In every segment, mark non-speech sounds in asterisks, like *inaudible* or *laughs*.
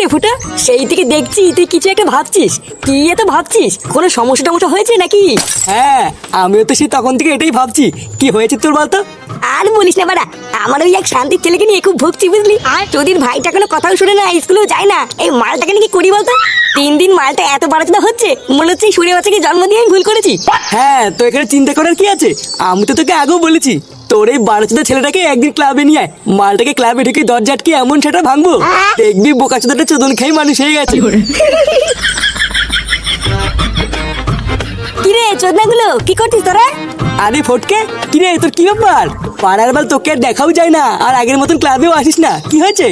রে ফুটা? সেই থেকে দেখছি তুই কিছু একটা ভাবছিস। কি এত ভাবছিস? কোনো সমস্যা টমস্যা হয়েছে নাকি? হ্যাঁ আমিও তো সেই তখন থেকে এটাই ভাবছি। কি হয়েছে তোর বলতো? আর বলিস না বাড়া আমার ওই এক শান্তির ছেলেকে নিয়ে খুব ভুগছি বুঝলি। আর? তোদের ভাইটা কোনো কথাও শুনে না স্কুলেও যায় না। এই মালটাকে নিয়ে কি করি বলতো? তিন দিন মালটা এত বাড়াচোদা হচ্ছে মনে হচ্ছে এই সুরে বাচ্চাকে জন্ম দিয়ে আমি ভুল করেছি। হ্যাঁ তো এখানে চিন্তা করার কি আছে? আমি তো তোকে আগেও বলেছি। তোর এই বারোচোদা ছেলেটাকে একদিন ক্লাবে নিয়ে আয়। মালটাকে ক্লাবে ঢুকে দরজা আটকে এমন সেটা ভাঙবো দেখবি বোকাচোদাটা চোদন খেয়ে মানুষ হয়ে গেছে। কি রে চোদনাগুলো কি করছিস তোরা? আরে ফটকে কি রে তোর কি ব্যাপার? পাড়ার বাল তোকে আর দেখাও যায় না আর আগের মতন ক্লাবেও আসিস না কি হয়েছে?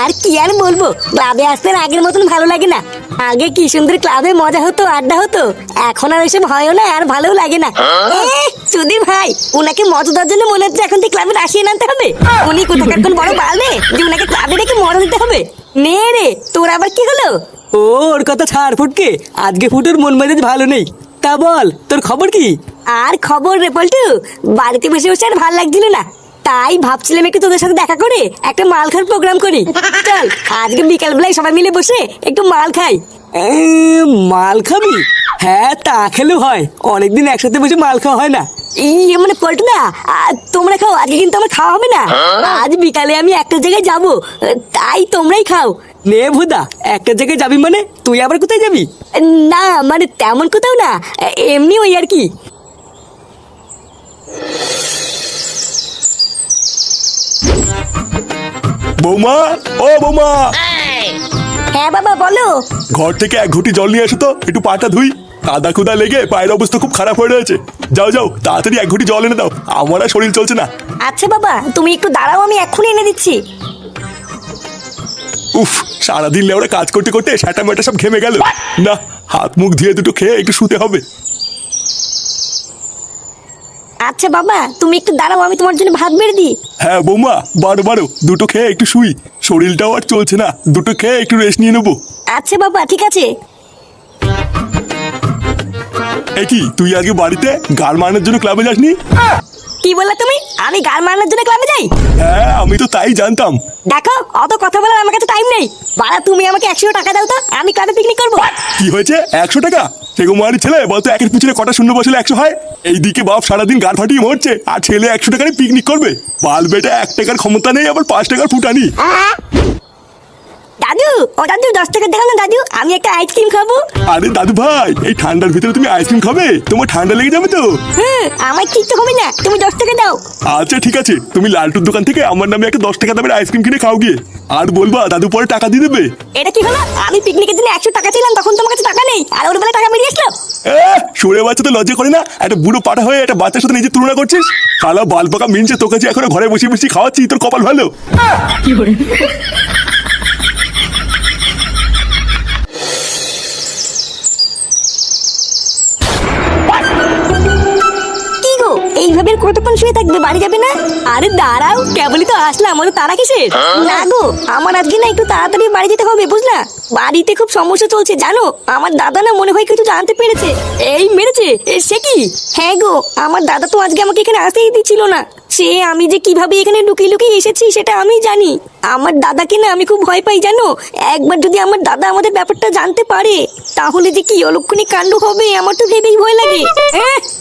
আর কি আর বলব ক্লাবে আসতে আর আগের মতন ভালো লাগে না। আগে কি সুন্দর ক্লাবে মজা হতো আড্ডা হতো? এখন আর ওইসব হয়ও না আর ভালো লাগে না। এ, সুধীর ভাই ওনাকে মজা দেওয়ার জন্য মনে হচ্ছে এখন থেকে ক্লাবে আসিয়ে আনতে হবে। উনি কোথাকার কোন বড় বাড়বে যে ওনাকে ক্লাবে রেখে মজা দিতে হবে? নে রে তোর আবার কি হলো? ও ওর কথা ছাড় ফুটকে আজকে ফুটোর মন মেজাজ ভালো নেই। তা বল তোর খবর কি? আর খবর রে পল্টু বাড়িতে বসে বসে আর ভালো লাগছিল না। তাই ভাবছিলাম একটু তোদের সাথে দেখা করে একটা মাল খাওয়ার প্রোগ্রাম করি। চল আজকে বিকাল বেলায় সবাই মিলে বসে একটু মাল খাই। মাল খাবি? হ্যাঁ তা খেলেও হয়। অনেকদিন একসাথে বসে মাল খাওয়া হয় না। এই মানে পল্টু না আহ, তোমরা খাও আজকে কিন্তু আমার খাওয়া হবে না। আজ বিকালে আমি একটা জায়গায় যাব তাই তোমরাই খাও। নে ভুদা একটা জায়গায় যাবি মানে? তুই আবার কোথায় যাবি? না মানে তেমন কোথাও না এমনি ওই আর কি। বৌমা ও বৌমা। হ্যাঁ বাবা বলো। ঘর থেকে এক ঘটি জল নিয়ে এসো তো একটু পাটা ধুই। কাদা কুদা লেগে পায়ের অবস্থা খুব খারাপ হয়ে রয়েছে। যাও যাও তাড়াতাড়ি এক ঘটি জল এনে দাও। আমার আর শরীর চলছে না। আচ্ছা বাবা তুমি একটু দাঁড়াও আমি এক্ষুনি এনে দিচ্ছি। উফ সারাদিন লেওরা কাজ করতে করতে সেটা মেটা সব ঘেমে গেল। না হাত মুখ ধুয়ে দুটো খেয়ে একটু শুতে হবে। আচ্ছা বাবা তুমি একটু দাঁড়াও আমি তোমার জন্য ভাত বেড়ে দিই। হ্যাঁ বৌমা বারো বারো দুটো খেয়ে একটু শুই। শরীরটাও আর চলছে না দুটো খেয়ে একটু রেস্ট নিয়ে নেব। আচ্ছা বাবা ঠিক আছে। এ কি তুই আগে বাড়িতে গাল মারানোর জন্য ক্লাবে যাসনি? কি বললে তুমি? আমি গান মারানোর জন্য ক্লাবে যাই? হ্যাঁ আমি তো তাই জানতাম। দেখো অত কথা বলার আমার কাছে টাইম নেই। বাড়া তুমি আমাকে একশো টাকা দাও তো আমি ক্লাবে পিকনিক করব। কি হয়েছে? একশো টাকা? সেগুমারি ছেলে? বলতো একের পিছনে কটা শূন্য বসলে একশো হয়। এইদিকে বাপ সারাদিন গান ফাটিয়ে মরছে আর ছেলে একশো টাকার পিকনিক করবে। বাল বেটা এক টাকার ক্ষমতা নেই আবার পাঁচ টাকার ফুটানি। দাদু ও দাদু দশ টাকা দেখাও না দাদু আমি একটা আইসক্রিম খাব। আরে দাদু ভাই এই ঠান্ডার ভিতরে তুমি আইসক্রিম খাবে? তোমার ঠান্ডা লেগে যাবে তো? হুম আমার কিচ্ছু হবে না তুমি দশ টাকা দাও। আচ্ছা ঠিক আছে। তুমি লালটুর দোকান থেকে আমার নামে একটা দশ টাকা দামের আইসক্রিম কিনে খাও গিয়ে। আর বলবা দাদু পরে টাকা দিয়ে দেবে। এটা কি হলো? আমি পিকনিকের জন্য একশো টাকা ছিলাম তখন তোমার কাছে টাকা নেই আর ওর বেলা টাকা বেরিয়ে আসলো। এ, সরে বাচ্চা তো লজ্জা করে না? একটা বুড়ো পাঠা হয়ে একটা বাচ্চার সাথে নিজের তুলনা করছিস? খালা বাল পাকা মিনছে তোকে যে এখনও ঘরে বসে বসে খাওয়াচ্ছি তোর কপাল ভালো। কি আর কতক্ষণ শুয়ে থাকবে? বাড়ি যাবে না? আরে দাঁড়াও, কেবলই তো আসলাম আমাদের তারা কিসের? না গো, আমার আজকে না একটু তাড়াতাড়ি বাড়ি যেতে হবে, বুঝলা? বাড়িতে খুব সমস্যা চলছে, জানো? আমার দাদা না মনে হয় কিছু জানতে পেরেছে। এই মেরেছে সে কি? হ্যাঁ গো, আমার দাদা তো আজকে আমাকে এখানে আসতেই দিচ্ছিল না। সে আমি যে কীভাবে এখানে লুকিয়ে লুকিয়ে এসেছি সেটা আমি জানি। আমার দাদাকে না আমি খুব ভয় পাই, জানো? একবার যদি আমার দাদা আমাদের ব্যাপারটা জানতে পারে, তাহলে যে কি অলক্ষণী কাণ্ড হবে, আমার তো ভেবেই ভয় লাগে।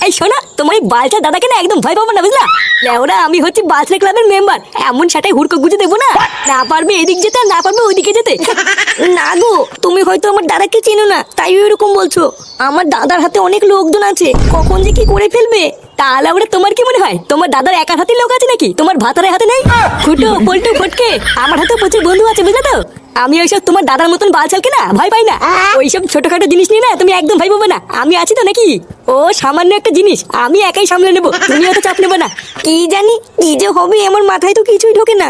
এই শোনা, তোমার এই দাদাকে না একদম ভয় পাবো না, বুঝলা? লেওরা, আমি হচ্ছি বালচা ক্লাবের মেম্বার। এমন সেটাই হুড়কো গুজে দেবো না? না পারবে এদিক যেতে, না পারবে ওইদিকে যেতে। না গো, তুমি হয়তো আমার দাদাকে চেনো না, তাই এরকম বলছো। আমার দাদার হাতে অনেক লোকজন আছে, কখন যে কি করে ফেলবে? তাহলে ওরা তোমার কি মনে হয়? তোমার দাদার একার হাতে লোক আছে নাকি? তোমার ভাতারের হাতে নেই? ফুটো পল্টু, ফটকে, আমার হাতে প্রচুর বন্ধু আছে, বুঝলে তো? আমি ওইসব তোমার দাদার মতন বাল চালকে না, ভয় পাই না। ওইসব ছোটখাটো জিনিস নিয়ে না, তুমি একদম ভাই পাবে না। আমি আছি তো নাকি? ও, সামান্য একটা জিনিস, আমি একাই সামলে নেব। তুমি অত চাপ নেব না। কি জানি কি যে হবে আমার মাথায় তো কিছুই ঢোকে না।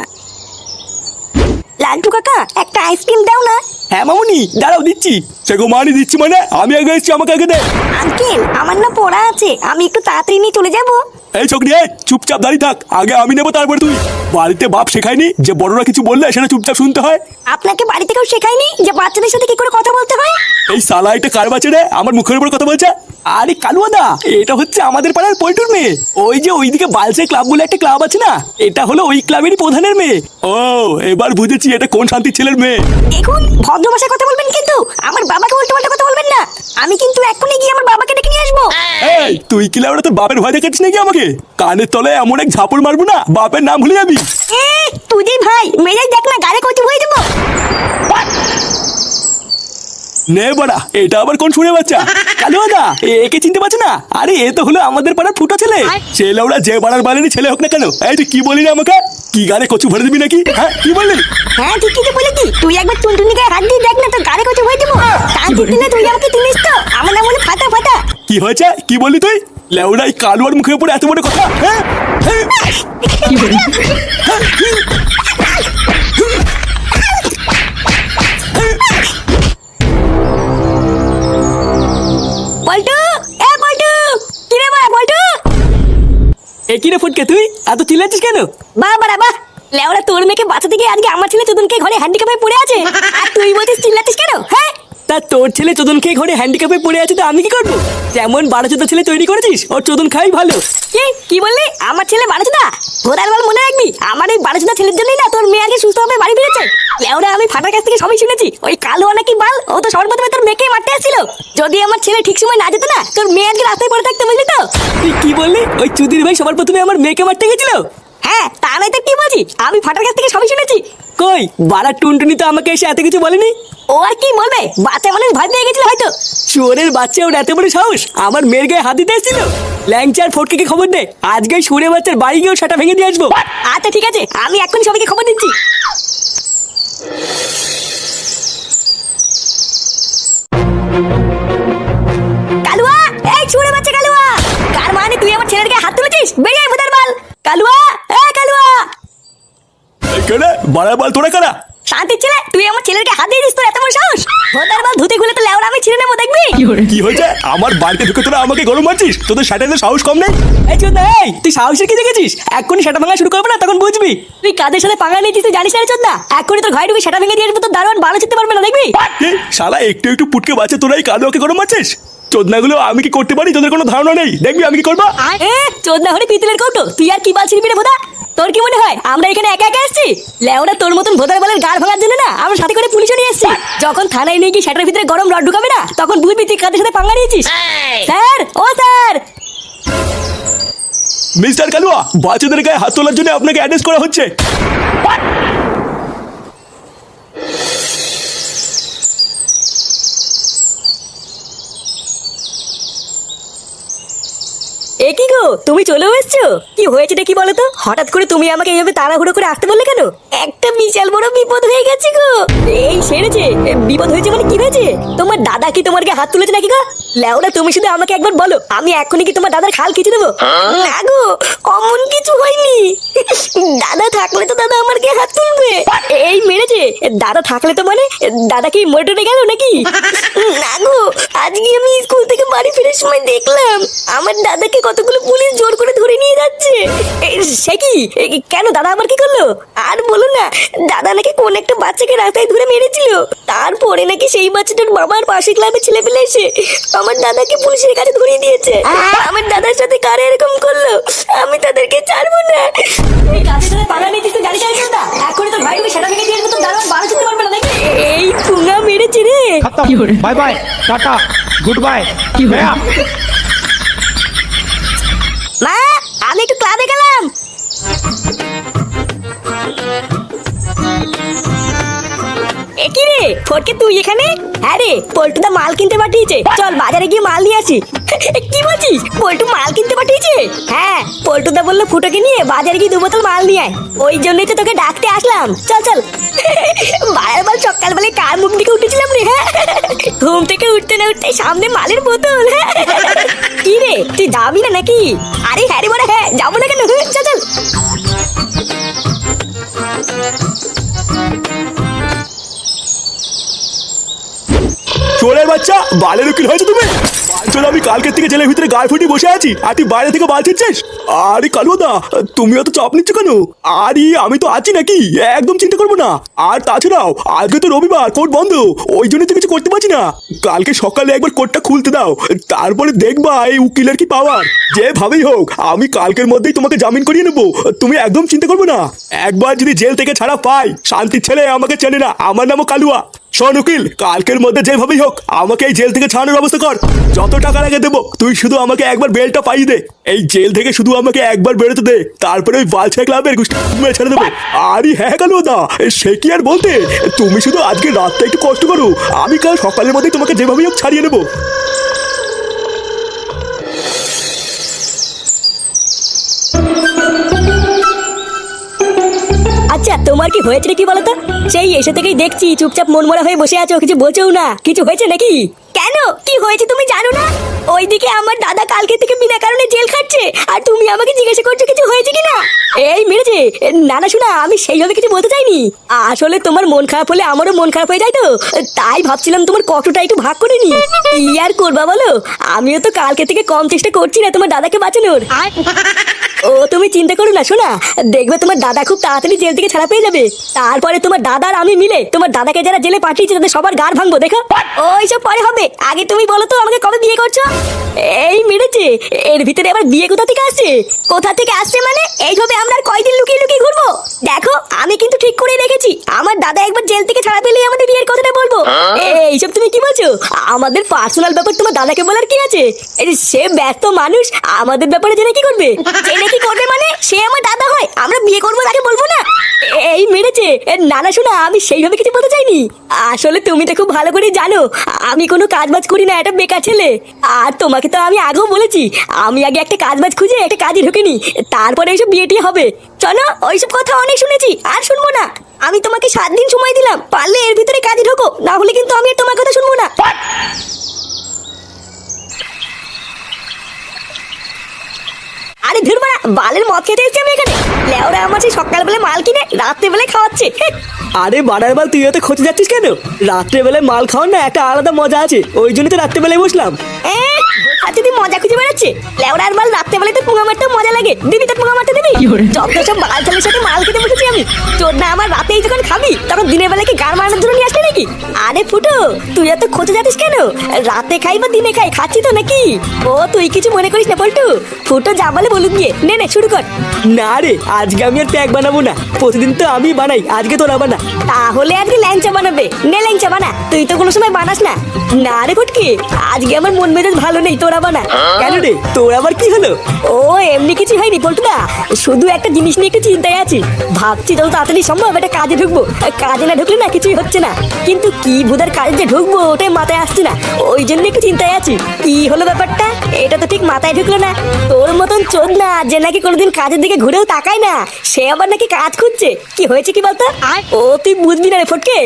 লালটু কাকা একটা আইসক্রিম দাও না। হ্যাঁ মামুনি দাঁড়াও দিচ্ছি। সেগুমারি দিচ্ছি মানে আমি আগে এসেছি আমাকে আগে দে। আঙ্কেল আমার না পড়া আছে আমি একটু তাড়াতাড়ি নিয়ে চলে যাব। এই ছোকরি এই চুপচাপ দাঁড়িয়ে থাক আগে আমি নেব তারপর তুই। বাড়িতে বাপ শেখায়নি যে বড়রা কিছু বললে সেটা চুপচাপ শুনতে হয়? আপনাকে বাড়িতে কেউ শেখায়নি যে বাচ্চাদের সাথে কি করে কথা বলতে হয়? এই সালা এটা কার বাচ্চা রে আমার মুখের উপর কথা বলছে? আরে কালুয়াদা এটা হচ্ছে আমাদের পাড়ার পল্টুর মেয়ে। ওই যে ওইদিকে বালসের ক্লাব বলে একটা ক্লাব আছে না এটা হলো ওই ক্লাবেরই প্রধানের মেয়ে। ও এবার বুঝেছি এটা কোন শান্তি ছেলের মেয়ে। দেখুন ভদ্র ভাষায় কথা বলবেন কিন্তু আমার বাবাকে উল্টো পাল্টা কথা বলবেন না। আমি কিন্তু এক্ষুনি গিয়ে আমার বাবাকে ডেকে নিয়ে আসব। এই তুই কি লাউড়া তোর বাপের ভয় দেখাচ্ছিস নাকি আমাকে? কানের তলায় এমন এক ঝাপড় মারবো না বাপের নাম ভুলে যাবি। এ তুই ভাই মেজাজ দেখ না গাড়ি কচি হয়ে দেবো নে বাড়া এটা আবার কোন শুনে বাচ্চা? কালুয়াদা একে চিনতে পারছ না? আরে এ তো হলো আমাদের পাড়ার ফুটো ছেলে। সে লাউড়া যে বাড়ার বালেরই ছেলে হোক না কেন এই তুই কি বলি রে আমাকে? কি গানে কচু ভরে দিবি নাকি? হ্যাঁ কি বললি? হ্যাঁ ঠিকই তো বলেছি। তুই একবার টুনটুনি গায়ে হাত দিয়ে দেখ না তোর গাড়ি কচি হয়ে দেবো কান দিতে তুই আমাকে চিনিস তো। আমার নাম হলো ফাটা ফাটা। কি হয়েছে? কি বললি তুই? লেউড়াই কালুয়ার মুখের উপরে এত বড় কথা। হ্যাঁ। রে ফুটকে তুই? এত চিল্লাচ্ছিস কেন? বাবা বাড়া লেওড়া লেওরা তোর মেয়েকে বাঁচাতে গিয়ে আজকে আমার ছেলে চোদনকে ঘরে হ্যান্ডিক্যাপে পড়ে আছে? আর তুই বলছিস চিল্লাচ্ছিস কেন? হ্যাঁ? তা তোর ছেলে চোদন খেয়ে ঘরে হ্যান্ডিক্যাপে পড়ে আছে তো আমি কি করব? যেমন বারো চোদ্দ ছেলে তৈরি করেছিস ওর চোদন খাই ভালো। কি? কি বললি? আমার ছেলে বাড়াচোদা ঘোরার বল মনে রাখবি? আমার এই বাড়াচোদা ছেলের জন্যই না তোর মেয়ে আগে সুস্থভাবে বাড়ি ফিরেছে লেওরা আমি ফাটার কাছ থেকে সবই শুনেছি। ওই কালো নাকি বাল? ও তো সবার প্রথমে তোর মেয়েকে মারতে আসছিল। যদি আমার ছেলে ঠিক সময় না যেত না তোর মেয়ে আজকে রাস্তায় পড়ে থাকতে বুঝলি তো? তুই কি বললি? ওই চুদির ভাই সবার প্রথমে আমার মেয়েকে মারতে গেছিল? হ্যাঁ তা নয় তো কি বলছি? আমি ফাটার কাছ থেকে সবই শুনেছি। কই? বাড়া টুনটুনি তো আমাকে এসে এত কিছু বলেনি? ও আর কি বলবে? বাচ্চা মানুষ ভয় পেয়ে গেছিল হয়তো। শুয়োরের বাচ্চা ওর এত বড় সাহস আমার মেয়ের গায়ে হাত দিতে এসেছিল? ল্যাংচার ফটকে খবর দে আজকে সুরে বাচ্চার বাড়ি গিয়েও সেটা ভেঙে দিয়ে আসব। আচ্ছা ঠিক আছে আমি এক্ষুনি সবাইকে খবর দিচ্ছি। কালুয়া এই ছুড়ে বাচ্চা কালুয়া। কার মানে তুই আমার ছেলের গায়ে হাত তুলেছিস? বেরিয়ে ভূতের বাল। কালুয়া এ কালুয়া। কেনে? বাড়ার বাল তোরা কারা শান্তি ছেলে তুই আমার ছেলের গায়ে হাত দিয়ে দিস তোর এত বড় সাহস? বুদার বাল ধুতে খুলে তো লেওড়া আমি ছিঁড়ে নেব দেখবি কি হয়েছে? আমার বাড়িতে ঢুকে তোরা আমাকে গরম মারছিস? তোদের সাহস কম নেই? এই চোদ্দা এই তুই সাহসের কি দেখেছিস? এক্ষুনি সেটা ভাঙা শুরু করবে না তখন বুঝবি। তুই কাদের সাথে পাঙ্গা নিয়েছিস তুই জানিস এক্ষুনি তোর ঘরে ঢুকে সেটা ভেঙে দিয়ে আসব তোর দারোয়ান ভালো চিনতে পারবে না দেখবি? শালা একটু একটু পুটকে বাচ্চা তোরা এই কালুয়াকে গরম মারছিস? চোদনাগুলো আমি কি করতে পারি? তোদের কোনো ধারণা নেই? দেখবি আমি কি করব? এ চোদনা হলে পিতলের কৌটো। তুই আর কি বাল ছিড়বি রে ভোদা তোর কি মনে হয় আমরা এখানে একা একা এসেছি? লেওরা তোর মতন ভোদার বলের গাড় ভাঙার জন্য না আমরা সাথে করে পুলিশও নিয়ে এসেছি। যখন থানায় নিয়ে গিয়ে সেটার ভিতরে গরম রড ঢুকাবে না তখন বুঝবি তুই কাদের সাথে পাঙ্গা নিয়েছিস। স্যার ও স্যার! মিস্টার কালুয়া বাচ্চাদের গায়ে হাত তোলার জন্য আপনাকে অ্যাড্রেস করা হচ্ছে। এ কি গো? তুমি চলেও এসছো? কি হয়েছে দেখি বলো তো? হঠাৎ করে তুমি আমাকে এইভাবে তাড়াহুড়ো করে আসতে বললে কেন? একটা বিশাল বড় বিপদ হয়ে গেছে গো। এই সেরেছে বিপদ হয়েছে মানে কি হয়েছে? তোমার দাদা কি তোমার হাত তুলেছে নাকি গো? লেওরা, তুমি শুধু আমাকে একবার বলো। আমি এখনই কি তোমার দাদার খাল খিচে দেবো? না গো, অমন কিছু হয়নি। দাদা থাকলে তো দাদা আমার গায়ে হাত তুলবে। এই মেরেছে। দাদা থাকলে তো মানে দাদা কি মরে গেল নাকি? না গো, আজকে আমি স্কুল থেকে বাড়ি ফেরার সময় দেখলাম। আমার দাদাকে কতগুলো পুলিশ জোর করে ধরে নিয়ে যাচ্ছে? সে কি? কেন দাদা আমার কি করল? আর বলো না দাদা নাকি কোন একটা বাচ্চাকে রাস্তায় ধরে মেরেছিল। তারপরে নাকি সেই বাচ্চাটার বাবার পাশে ক্লাবে ছেলে পেলে এসে আমার দাদাকে পুলিশের কাছে ধরিয়ে দিয়েছে। আমার দাদার সাথে কার এরকম করল? আমি তাদেরকে ছাড়বো না। এই পুঙ্গা মেরেছে রে। Bye bye tata good bye কি ভাইয়া একটু ক্লাবে গেলাম। একই রে? ফটকে তুই এখানে? হ্যাঁ রে পল্টুদা মাল কিনতে পাঠিয়েছে। চল বাজারে গিয়ে মাল নিয়ে আসি। কি বলছিস? পল্টু মাল কিনতে পাঠিয়েছে? হ্যাঁ পল্টুদা বলল ফুটোকে নিয়ে বাজারে গিয়ে দু বোতল মাল নিয়ে আয়। ওই জন্যই তো তোকে ডাকতে আসলাম। চল চল। বারের বার সকালবেলায় কার মুখ দিকে উঠেছিলাম রে? হ্যাঁ। ঘুম থেকে উঠতে না উঠতে সামনে মালের বোতল। কি রে, তুই যাবি না নাকি? আরে হ্যাঁ রে বলে হ্যাঁ যাব না কেন? চল চল। চোরের বাচ্চা বালের উকিল হয়েছে তুমি? চলো আমি কালকের থেকে জেলের ভিতরে গায়ে ফুটি বসে আছি, আর তুই বাইরে থেকে বাল ছিটছিস? আরে কালুদা, তুমি অত চাপ নিচ্ছ কেন? আরে, আমি তো আছি নাকি? একদম চিন্তা করব না। আর তাছাড়াও, আজকে তো রবিবার, কোর্ট বন্ধ। ওই জন্য তো কিছু করতে পারছি না। কালকে সকালে একবার কোর্টটা খুলতে দাও। তারপরে দেখবা এই উকিলের কি পাওয়ার যেভাবেই হোক, আমি কালকের মধ্যেই তোমাকে জামিন করিয়ে নেব। তুমি একদম চিন্তা করবে না। একবার যদি জেল থেকে ছাড়া পাই, শান্তির ছেলে আমাকে চেনে না। আমার নামও কালুয়া। শোন উকিল কালকের মধ্যে যেভাবেই হোক, আমাকে এই জেল থেকে ছাড়ানোর ব্যবস্থা কর। যত টাকা লাগে দেবো, তুই শুধু আমাকে একবার বেলটা পাই দে। এই জেল থেকে শুধু আমাকে একবার বেরোতে দে। তারপরে ওই বালছা ক্লাবের গোষ্ঠী ছেড়ে দেবো। আরে হ্যাঁ কেন দা সে কি আর বলতে? তুমি শুধু আজকে রাতটা একটু কষ্ট করো। আমি কাল সকালের মধ্যেই তোমাকে যেভাবেই হোক ছাড়িয়ে নেব। আচ্ছা তোমার কি হয়েছে কি বলতো? সেই এসে থেকেই দেখছি, চুপচাপ মন মরা হয়ে বসে আছো, কিছু বোঝেও না। কিছু হয়েছে নাকি? কেন? কি হয়েছে তুমি জানো না? ওইদিকে আমার দাদা কালকে থেকে বিনা কারণে জেল খাচ্ছে আর তুমি আমাকে জিজ্ঞাসা করছ কিছু হয়েছে এই মেরেছে না না শোনা আমি সেইভাবে কিছু বলতে চাইনি। আসলে তোমার মন খারাপ হলে আমারও মন খারাপ হয়ে যায় তো? তাই ভাবছিলাম তোমার কষ্টটা একটু ভাগ করে নি কি আর করবা বলো? আমিও তো কালকে থেকে কম চেষ্টা করছি না তোমার দাদাকে বাঁচানোর। ও তুমি চিন্তা করো না শোনা দেখবে তোমার দাদা খুব তাড়াতাড়ি জেল থেকে ছাড়া পেয়ে যাবে। তারপরে তোমার দাদা আর আমি মিলে তোমার দাদাকে যারা জেলে পাঠিয়েছে তাদের সবার গার ভাঙবো দেখো। ওইসব পরে হবে। আগে তুমি বলো তো আমাকে কবে বিয়ে করছ? এই মেরেছে। এর ভিতরে আবার বিয়ে কোথা থেকে আসছে? কোথা থেকে আসছে মানে? এইভাবে আমরা আর কয়দিন লুকিয়ে লুকিয়ে ঘুরবো? দেখো আমি কিন্তু ঠিক করে রেখেছি। আমার দাদা একবার জেল থেকে ছাড়া পেলেই আমাদের বিয়ের কথাটা বলব। এইসব তুমি কি বলছো? আমাদের পার্সোনাল ব্যাপার তোমার দাদাকে বলার কি আছে? সে ব্যস্ত মানুষ আমাদের ব্যাপারে জেনে কি করবে? জেনে কি করবে মানে? সে আমার দাদা হয়। আমরা বিয়ে করব তাকে বলব না? এই মেরেছে। না না শোনা আমি সেইভাবে কিছু বলতে চাইনি। আসলে তুমি তো খুব ভালো করে জানো আমি কোনো কাজ বাজ করি না এটা বেকার ছেলে। আর তোমাকে তো আমি আগেও বলেছি, আমি আগে একটা কাজ বাজ খুঁজে একটা কাজে ঢুকিনি। তারপরে এইসব বিয়েটি হবে। চলো, ওইসব কথা অনেক শুনেছি, আর শুনব না। আমি তোমাকে সাত দিন সময় দিলাম, পারলে এর ভিতরে কাজে ঢোকো, না হলে কিন্তু আমি আর তোমার কথা শুনব না আরে ধুর মারা বালের মদ খেতে এসেছি আমি এখানে। লেওরা আমার সেই সকালবেলা মাল কিনে রাত্রেবেলায় খাওয়াচ্ছে। আরে বাড়ার বাল তুই তো খোঁজে যাচ্ছিস কেন? রাত্রেবেলায় মাল খাওয়ার না একটা আলাদা মজা আছে ওই জন্যই তো রাত্রেবেলায় বসলাম। মজা খুঁজে বেড়াচ্ছে? লেওড়ার মাল তো পুঙা মারতেও মজা লাগে। দিবি তোর পুঙা মারতে দিবি? যত সব বাল ছেলের সাথে মাল খেতে বসেছি আমি। তোর না আমার রাতেই যখন খাবি তখন দিনের বেলা কি গান মারানোর জন্য নিয়ে আসলি নাকি? আরে ফুটো তুই এত খোঁজে কেন? রাতে খাই বা দিনে খাই খাচ্ছি তো নাকি? ও তুই কিছু মনে করিস না পল্টু। ফুটো যা বলে বলুক গিয়ে। নে নে শুরু কর। না রে আজকে আমি আর প্যাক বানাবো না। প্রতিদিন তো আমি বানাই আজকে তোরা বানা। তাহলে আজকে ল্যাংচা বানাবে। নে ল্যাংচা বানা। তুই তো কোনো সময় বানাস না। না রে ফুটকি আজকে আমার মন মেজাজ ভালো নেই তোরা বানা কেন রে? তোর আবার কি হলো? ও এমনি কিছু হয়নি পল্টুদা শুধু একটা জিনিস নিয়ে একটু চিন্তায় আছি। ভাবছি যত তাড়াতাড়ি সম্ভব একটা কাজে ঢুকবো। কাজে না ঢুকলে না কিছুই হচ্ছে না। কিন্তু কি বুধার কাজে যে ঢুকবো ওটাই মাথায় আসছে না। ওই জন্য একটু চিন্তায় আছি। কি হলো ব্যাপারটা? এটা তো ঠিক মাথায় ঢুকলো না। তোর মতন চোদ না যে নাকি কোনোদিন কাজের দিকে ঘুরেও তাকায় না সে আবার নাকি কাজ খুঁজছে। কি হয়েছে কি বলতো? ও তুই বুঝবি না রে ফটকে।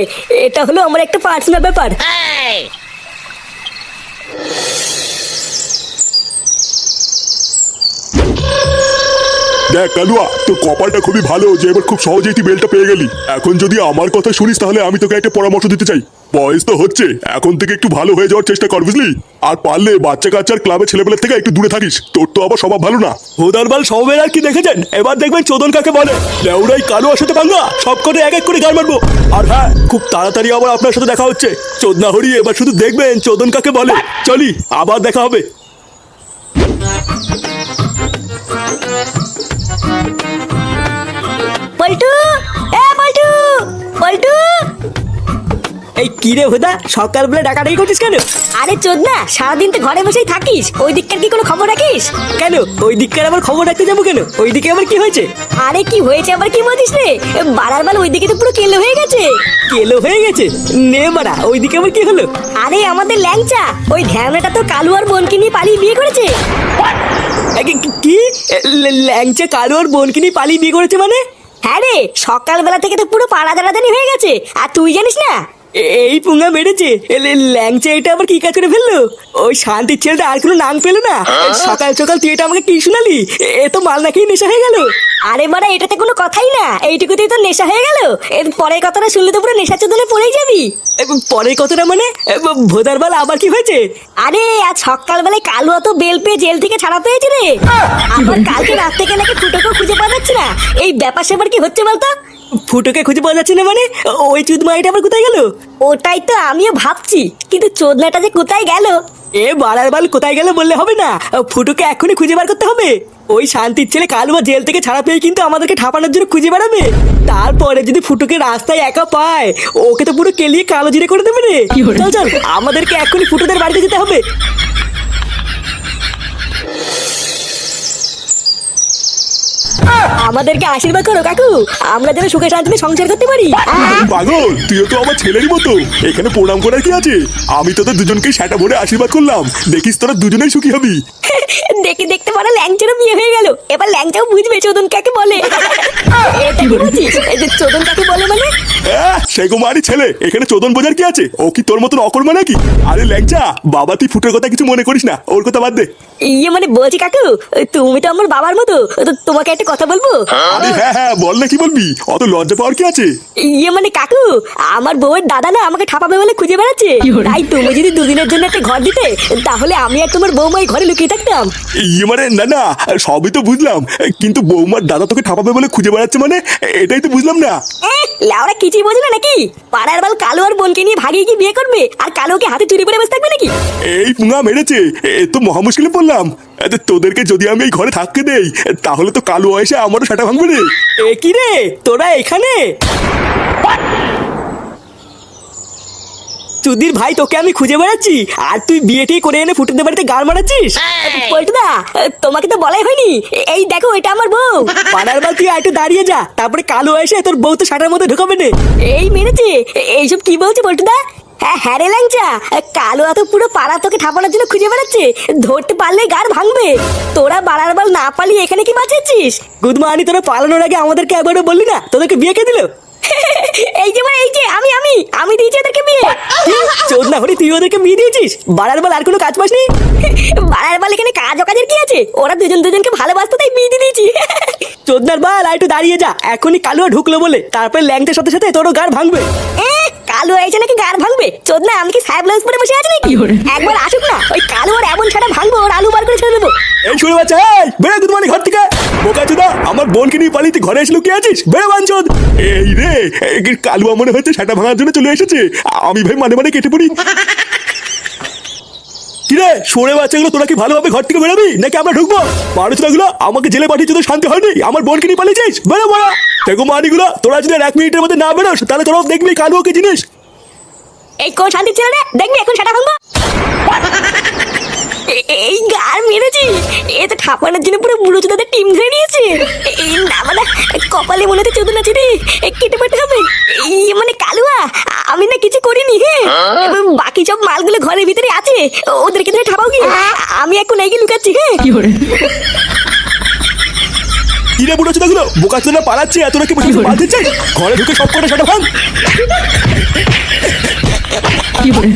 এটা হলো আমার একটা পার্সোনাল ব্যাপার। দেখ, কালুয়া, তোর কপালটা খুবই ভালো যে এবার খুব সহজেই তুই বেলটা পেয়ে গেলি। এখন যদি আমার কথা শুনিস, তাহলে আমি তোকে একটা পরামর্শ দিতে চাই। বয়স তো হচ্ছে, এখন থেকে একটু ভালো হয়ে যাওয়ার চেষ্টা কর, বুঝলি? আর পারলে বাচ্চা কাচ্চার ক্লাবের ছেলেপেলের থেকে একটু দূরে থাকিস, তোর তো আবার স্বভাব ভালো না। হোদারবাল সমবের আর কি দেখেছেন? এবার দেখবেন চোদন কাকে বলে। লেউরাই কালুয়ার সাথে পাঙ্গা সব কটা এক এক করে গান মারবো আর হ্যাঁ খুব তাড়াতাড়ি আবার আপনার সাথে দেখা হচ্ছে। চোদনা হরি এবার শুধু দেখবেন চোদন কাকে বলে। চলি, আবার দেখা হবে। পল্টু এ পল্টু পল্টু এই কি রে হোদা সকালবেলা ডাকাডাকি করছিস কেন? আরে চোদ না সারাদিন তো ঘরে বসেই থাকিস। ওই দিককার কি কোনো খবর রাখিস? কেন? ওই দিককার আবার খবর রাখতে যাব কেন? ওই দিকে আবার কি হয়েছে? আরে কি হয়েছে আবার কি বলছিস রে? বাড়ার বাল ওইদিকে তো পুরো কেলো হয়ে গেছে। কেলো হয়ে গেছে? নে মারা ওই দিকে আবার কি হলো? আরে আমাদের ল্যাংচা ওই ধ্যানটা তো কালু আর বোনকে নিয়ে পালিয়ে বিয়ে করেছে। কি- ল্যাংচা কালো আর বোনকে নিয়ে পালিয়ে বিয়ে করেছে মানে? হ্যাঁ রে, সকালবেলা থেকে তো পুরো পাড়া দাঁড়াদানি হয়ে গেছে। আর তুই জানিস না এই পুঙ্গা মেরেছে। ল্যাংচা এটা আবার কি কাজ করে ফেলল? ওই শান্তির ছেলেটা আর কোনো নাম পেল না। সকাল সকাল তুই এটা আমাকে কি শোনালি? এ- তো মাল নাকি নেশা হয়ে গেল। আরে মারা এটাতে কোনো কথাই না। এইটুকুতেই তো নেশা হয়ে গেল। এর পরের কথাটা শুনলে তো পুরো নেশা চোদনে পড়েই যাবি। পরের কথাটা মানে? ভোদার বেলা আবার কি হয়েছে? আরে আজ সকালবেলায় কালু অত বেল পেয়ে জেল থেকে ছাড়া পেয়েছে রে। আবার কালকে রাত থেকে নাকি ফুটোকেও খুঁজে পাওয়া যাচ্ছে না। এই ব্যাপার সেবার কি হচ্ছে বলতো? ফুটোকে খুঁজে পাওয়া যাচ্ছে না মানে? ওই চুদ মাইটা আবার কোথায় গেল? ওটাই তো আমিও ভাবছি কিন্তু চোদনাটা যে কোথায় গেল? এ বাড়ার বাল কোথায় গেল বললে হবে না। ফুটোকে এখনই খুঁজে বার করতে হবে। ওই শান্তির ছেলে কালুয়া জেল থেকে ছাড়া পেয়ে কিন্তু আমাদেরকে ঠাপানোর জন্য খুঁজে বেড়াবে। তারপরে যদি ফুটোকে রাস্তায় একা পায় ওকে তো পুরো কেলিয়ে কালো জিরে করে দেবে রে। চল চল আমাদেরকে এখনই ফুটোদের বাড়িতে যেতে হবে। আমাদেরকে আশীর্বাদ করো কাকু। আমরা যেন সুখে শান্তিতে সংসার করতে পারি। পাগল তুইও তো আমার ছেলেরই মতো। এখানে প্রণাম করার কি আছে? আমি তোদের দুজনকে সেটা ভরে আশীর্বাদ করলাম। দেখিস তোরা দুজনেই সুখী হবি। দেখে দেখতে পারো ল্যাংচারও বিয়ে হয়ে গেল। এবার ল্যাংচাও বুঝবে চোদন কাকে বলে। চোদন কাকে বলে মানে? আহ, সে কুমারী ছেলে। এখানে চোদন বোঝার কি আছে? ও কি তোর মতন অকর্মা নাকি? আরে ল্যাংচা বাবা তুই ফুটের কথা কিছু মনে করিস না। ওর কথা বাদ দে। ইয়ে মানে বলছি কাকু তুমি তো আমার বাবার মতো। তোমাকে একটা কথা বলব? আরে হ্যাঁ হ্যাঁ বল না কি বলবি? অত লজ্জা পাওয়ার কি আছে? ইয়ে মানে কাকু আমার বউয়ের দাদা না আমাকে ঠাপাবে বলে খুঁজে বেড়াচ্ছে। তাই তুমি যদি দুদিনের জন্য একটা ঘর দিতে তাহলে আমি আর তোমার বৌমাই ঘরে লুকিয়ে থাকতাম। ইয়ে মানে না না সবই তো বুঝলাম। কিন্তু বৌমার দাদা তোকে ঠাপাবে বলে খুঁজে বেড়াচ্ছে মানে এটাই তো বুঝলাম না। লাউরা কিছুই বোঝে না নাকি? পাড়ার বাল কালো আর বোনকে নিয়ে ভাগিয়ে কি বিয়ে করবে আর কালোকে হাতে চুরি করে বসে থাকবে নাকি? এই পুঙা মেরেছে এ তো মহা মুশকিলে পড়লাম। তোদেরকে যদি আমি এই ঘরে থাকতে দেই তাহলে তো কালো এসে আমারও সেটা ভাঙবে রে। এ কি রে? তোরা এখানে? চুদির ভাই তোকে আমি খুঁজে বেড়াচ্ছি। আর তুই বিয়েটি করে এনে ফুটেতে বাড়িতে গাল মারাচ্ছিস? পল্টুদা তোমাকে তো বলাই হয়নি। এই দেখো এটা আমার বউ। পাড়ার বাল তুই একটু দাঁড়িয়ে যা তারপরে কালো এসে তোর বউ তো সাটার মধ্যে ঢুকাবে না। এই মেরেছে এইসব কি বলছে পল্টুদা হ্যাঁ হ্যাঁ রে ল্যাংচা কালো পুরো পাড়া তোকে ঠাপানোর জন্য খুঁজে বেড়াচ্ছে। ধরতে পারলে গার ভাঙবে। তোরা বাড়ার বাল না পালিয়ে এখানে কি বাঁচাচ্ছিস? গুদমানি তোরা পালানোর আগে আমাদেরকে একবারও বললি না? তোদেরকে বিয়ে কে দিল? *laughs* এই যে এই যে আমি আমি আমি দিয়েছি ওদেরকে বিয়ে। *laughs* চোদ না হলে তুই ওদেরকে বিয়ে দিয়েছিস? বাড়ার বাল আর কোনো কাজ পাসনি? *laughs* বাড়ার বাল এখানে কাজ কাজের কি আছে? ওরা দুজন দুজনকে ভালোবাসতো তাই বিয়ে দিয়ে দিয়েছি। চোদনার বাল আর একটু দাঁড়িয়ে যা। এখনই কালো ঢুকলো বলে। তারপরে ল্যাংটার সাথে সাথে তোরও গাড় ভাঙবে। এ, কালো এসে নাকি চোদ না আমি কি সাহেব পরে বসে আছি নাকি? একবার আসুক না ওই কালো আর এমন ছাড়া ভাঙবো ওর আলু বার করে ছেড়ে দেবো। এই শুনে বাচ্চা এই বেড়ে গুদমানি ঘর থেকে। বোকা চোদা আমার বোনকে নিয়ে পালিয়ে তুই ঘরে এসে কি আছিস? বেড়ে বাঞ্চদ। এই রে কালুয়া মনে হচ্ছে সেটা ভাঙার জন্য চলে এসেছে। আমি ভাই মানে মানে কেটে পড়ি। কিরে সরে বাচ্চাগুলো তোরা কি ভালোভাবে ঘর থেকে বেরোবি? নাকি আমরা ঢুকবো? মানুষগুলো আমাকে জেলে পাঠিয়ে তো শান্তি হয়নি। আমার বোনকে নিয়ে পালিয়েছিস? বেরো বড়া। দেখো মানিগুলো তোরা যদি এক মিনিটের মধ্যে না বেরোস তাহলে তোরাও দেখবি কালুয়া কি জিনিস। এই কোন শান্তির ছেলে রে দেখবি এখন সেটা ভাঙবো। এই গার মেরেছি। এ তো ঠাপানোর জন্য পুরো বুড়ো চোদাদের টিম ধরে নিয়েছে। এই না মানে কপালে মনে হচ্ছে চোদন আছে রে এ কেটে পেটে হবে। এই মানে কালুয়া আমি না কিছু করিনি হ্যাঁ বাকি সব মালগুলো ঘরের ভিতরে আছে। ওদেরকে ধরে ঠাপাও কি আমি এখন এই লুকাচ্ছি হ্যাঁ কিরে? বুড়ো চোদাগুলো? বোকা চোদা পালাচ্ছে এত নাকি বসে বাঁধতে চাই ঘরে ঢুকে সব করে সেটা ভাঙ। 이번에.